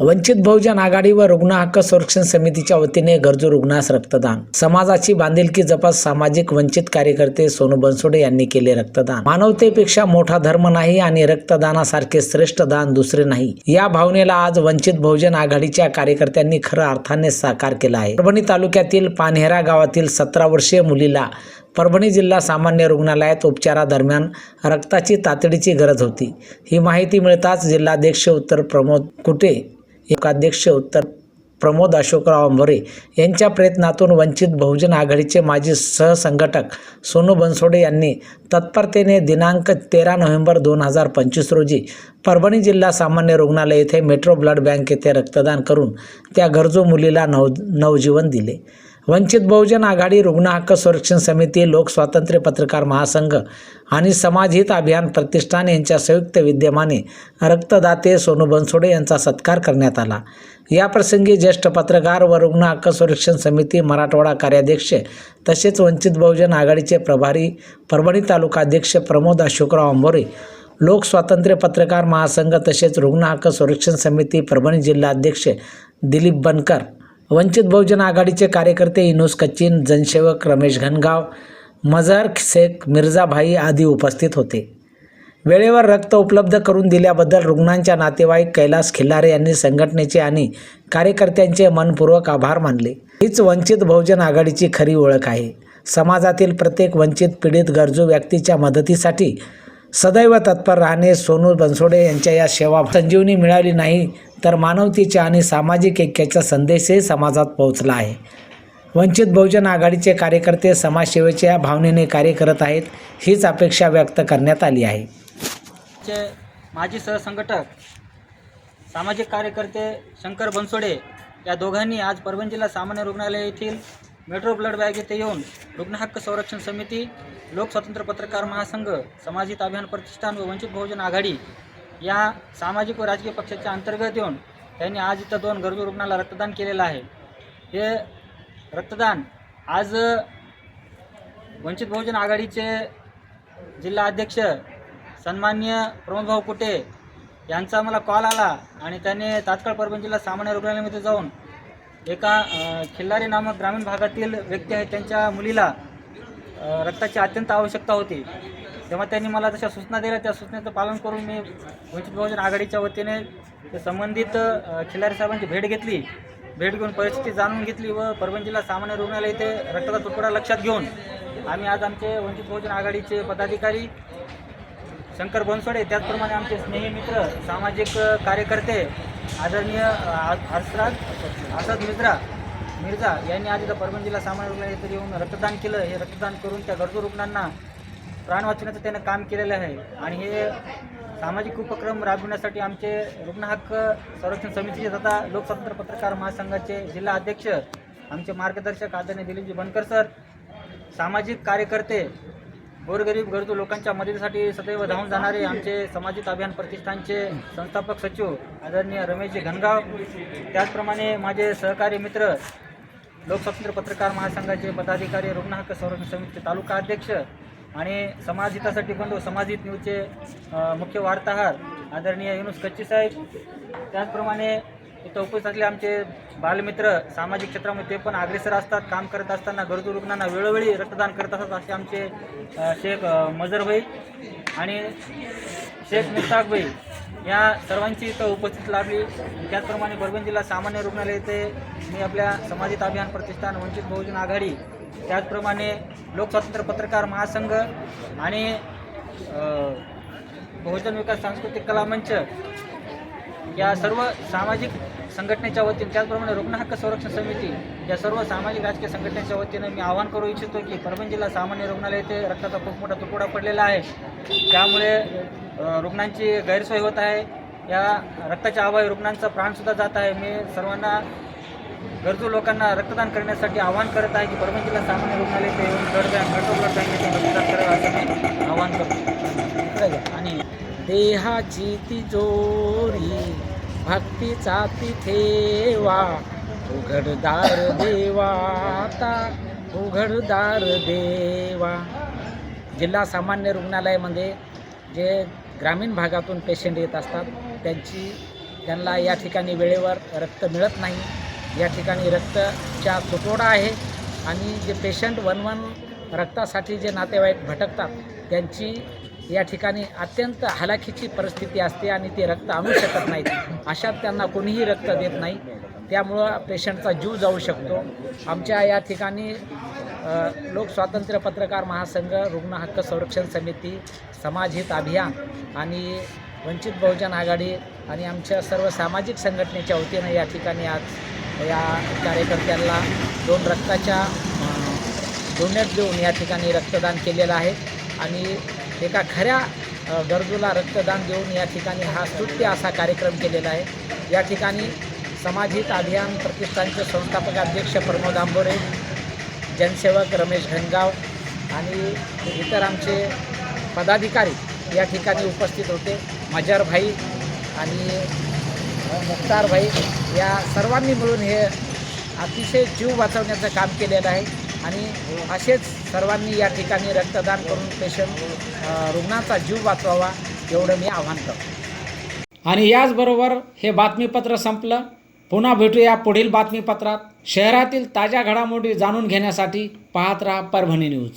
वंचित बहुजन आघाडी व रुग्ण हक्क संरक्षण समितीच्या वतीने गरजू रुग्णास रक्तदान. समाजाची बांधिलकी जपत सामाजिक वंचित कार्यकर्ते सोनू बनसोडे यांनी केले रक्तदान. मानवतेपेक्षा मोठा धर्म नाही आणि रक्तदानासारखे श्रेष्ठ दान दुसरे नाही. या भावनेला आज वंचित बहुजन आघाडीच्या कार्यकर्त्यांनी खरं अर्थाने साकार केला आहे. परभणी तालुक्यातील पानहेरा गावातील सतरा वर्षीय मुलीला परभणी जिल्हा सामान्य रुग्णालयात उपचारादरम्यान रक्ताची तातडीची गरज होती. ही माहिती मिळताच जिल्हाध्यक्ष उत्तर प्रमोद कुटे एकाध्यक्ष उत्तर प्रमोद अशोकराव अंभोरे यांच्या प्रयत्नातून वंचित बहुजन आघाडीचे माजी सहसंघटक सोनू बनसोडे यांनी तत्परतेने दिनांक तेरा नोव्हेंबर दोन हजार पंचवीस रोजी परभणी जिल्हा सामान्य रुग्णालय येथे मेट्रो ब्लड बँक येथे रक्तदान करून त्या गरजू मुलीला नव नवजीवन दिले. वंचित बहुजन आघाडी रुग्ण हक्क संरक्षण समिती लोकस्वातंत्र्य पत्रकार महासंघ आणि समाजहित अभियान प्रतिष्ठान यांच्या संयुक्त विद्यमाने रक्तदाते सोनू बनसोडे यांचा सत्कार करण्यात आला. याप्रसंगी ज्येष्ठ पत्रकार व रुग्ण हक्क संरक्षण समिती मराठवाडा कार्याध्यक्ष तसेच वंचित बहुजन आघाडीचे प्रभारी परभणी तालुका अध्यक्ष प्रमोद अशोकराव अंबोरे लोकस्वातंत्र्य पत्रकार महासंघ तसेच रुग्ण हक्क संरक्षण समिती परभणी जिल्हाध्यक्ष दिलीप बनकर वंचित बहुजन आघाडीचे कार्यकर्ते इनोस कच्चिन जनसेवक रमेश घनगाव मजार शेख मिर्झाभाई आदी उपस्थित होते. वेळेवर रक्त उपलब्ध करून दिल्याबद्दल रुग्णांच्या नातेवाईक कैलास खिल्लारे यांनी संघटनेचे आणि कार्यकर्त्यांचे मनपूर्वक आभार मानले. हीच वंचित बहुजन आघाडीची खरी ओळख आहे. समाजातील प्रत्येक वंचित पीडित गरजू व्यक्तीच्या मदतीसाठी सदैव तत्पर राहणे सोनू बनसोडे यांच्या या सेवा संजीवनी मिळाली नाही तर मानवतेच्या आणि सामाजिक ऐक्याचा संदेशही समाजात पोहोचला आहे. वंचित बहुजन आघाडीचे कार्यकर्ते समाजसेवेच्या भावनेने कार्य करत आहेत हीच अपेक्षा व्यक्त करण्यात आली आहे. माजी सहसंघटक सामाजिक कार्यकर्ते शंकर बनसोडे या दोघांनी आज परभणी जिल्हा सामान्य रुग्णालय येथील मेट्रो ब्लड बॅग येथे येऊन रुग्ण हक्क संरक्षण समिती लोकस्वातंत्र्य पत्रकार महासंघ समाजित अभियान प्रतिष्ठान व वंचित बहुजन आघाडी या सामाजिक व राजकीय पक्षाच्या अंतर्गत येऊन त्यांनी आज इथं दोन गरजू रुग्णाला रक्तदान केलेलं आहे. हे रक्तदान आज वंचित बहुजन आघाडीचे जिल्हा अध्यक्ष सन्मान्य प्रमोदभाऊ कुटे यांचा मला कॉल आला आणि त्याने तात्काळ परभणी जिल्हा सामान्य रुग्णालयामध्ये जाऊन एका खिल्लारी नामक ग्रामीण भागातील व्यक्ती आहेत त्यांच्या मुलीला रक्ताची अत्यंत आवश्यकता होती. तेव्हा त्यांनी मला तशा सूचना दिल्या त्या सूचनेचं पालन करून मी वंचित बहुजन आघाडीच्या वतीने ते संबंधित खिल्लारी साहेबांची भेट घेतली. भेट घेऊन परिस्थिती जाणून घेतली व परभणी जिल्हा सामान्य रुग्णालय येथे रक्ताचा तुटवडा लक्षात घेऊन आम्ही आज आमचे वंचित बहुजन आघाडीचे पदाधिकारी शंकर बनसोडे त्याचप्रमाणे आमचे स्नेही मित्र सामाजिक कार्यकर्ते आदरणीय हर्षराज हर्षद मित्रा मिर्झा यांनी आज इथं परभणी जिल्हा सामान्य रुग्णालय इथं येऊन रक्तदान केलं. हे रक्तदान करून त्या गरजू रुग्णांना प्राण वाचवण्याचं त्यानं काम केलेलं आहे. आणि हे सामाजिक उपक्रम राबविण्यासाठी आमचे रुग्ण हक्क संरक्षण समितीचे तथा लोकस्वतंत्र पत्रकार महासंघाचे जिल्हा अध्यक्ष आमचे मार्गदर्शक आदरणीय दिलीपजी बनकर सर सामाजिक कार्यकर्ते गोरगरीब गरजू लोकांच्या मदतीसाठी सदैव धावून जाणारे आमचे सामाजिक अभियान प्रतिष्ठानचे संस्थापक सचिव आदरणीय रमेशजी घनगाव. त्याचप्रमाणे माझे सहकारी मित्र लोकस्वातंत्र्य पत्रकार महासंघाचे पदाधिकारी रुग्ण हक्क संरक्षण समितीचे तालुका अध्यक्ष आणि समाजहितासाठी बंधू समाजहित न्यूजचे मुख्य वार्ताहर आदरणीय युनुस कच्ची साहेब. त्याचप्रमाणे इथं उपस्थित असले आमचे बालमित्र सामाजिक क्षेत्रामध्ये ते पण अग्रेसर असतात काम करत असताना गरजू रुग्णांना वेळोवेळी रक्तदान करत असतात असे आमचे शेख मजर मजरभाई आणि शेख मुस्ताकभाई या सर्वांची इथं उपस्थित लाभली. त्याचप्रमाणे परभणी जिल्हा सामान्य रुग्णालय येथे मी आपल्या समाजित अभियान प्रतिष्ठान वंचित बहुजन आघाडी त्याचप्रमाणे लोकस्वातंत्र्य पत्रकार महासंघ आणि बहुजन विकास सांस्कृतिक कला मंच या सर्व सामाजिक संघटनेच्या वतीने त्याचप्रमाणे रुग्ण हक्क संरक्षण समिती या सर्व सामाजिक राजकीय संघटनेच्या वतीनं मी आवाहन करू इच्छितो की परभणी जिल्हा सामान्य रुग्णालय येथे रक्ताचा खूप मोठा तुकडा पडलेला आहे. त्यामुळे रुग्णांची गैरसोय होत आहे. या रक्ताच्या अभावी रुग्णांचा प्राणसुद्धा जात आहे. मी सर्वांना गरजू लोकांना रक्तदान करण्यासाठी आवाहन करत आहे की परभणी जिल्हा सामान्य रुग्णालय ते येऊन blood bank metro blood bank रक्तदान करावं असं मी आवाहन करतो. आणि देहाची तिजोरी भक्तीचा तिथेवा उघडदार देवा आता उघडदार देवा. जिल्हा सामान्य रुग्णालयामध्ये जे ग्रामीण भागातून पेशंट येत असतात त्यांची त्यांना या ठिकाणी वेळेवर रक्त मिळत नाही. या ठिकाणी रक्तच्या तुटवडा आहे आणि जे पेशंट वन वन रक्तासाठी जे नातेवाईक भटकतात त्यांची या ठिकाणी अत्यंत हलाखीची परिस्थिती असते आणि ते रक्त आणू शकत नाहीत. अशात त्यांना कोणीही रक्त देत नाही. त्यामुळं पेशंटचा जीव जाऊ शकतो. आमच्या या ठिकाणी लोकस्वातंत्र्य पत्रकार महासंघ रुग्ण हक्क संरक्षण समिती समाजहित अभियान आणि वंचित बहुजन आघाडी आणि आमच्या सर्व सामाजिक संघटनेच्या वतीनं या ठिकाणी आज या कार्यकर्त्यांना दोन रक्ताच्या डोनेट देऊन या ठिकाणी रक्तदान केलेलं आहे. आणि एका खऱ्या गरजूला रक्तदान देऊन या ठिकाणी हा स्तुत्य असा कार्यक्रम केलेला आहे. या ठिकाणी समाजहित अभियान प्रतिष्ठानचे संस्थापक अध्यक्ष प्रमोद आंबोरे जनसेवक रमेश घनगाव आणि इतर आमचे पदाधिकारी या ठिकाणी उपस्थित होते. मजारभाई आणि मुख्तार भाई या सर्वांनी मिळून हे अतिशय जीव वाचवण्याचं काम केलेलं आहे. आणि असेच सर्वांनी या ठिकाणी रक्तदान करून पेशंट रुग्णाचा जीव वाचवावा एवढं मी आव्हान करतो. आणि याचबरोबर हे बातमीपत्र संपलं. पुन्हा भेटूया पुढील बातमीपत्रात. शहरातील ताज्या घडामोडी जाणून घेण्यासाठी पाहत राहा परभणी न्यूज.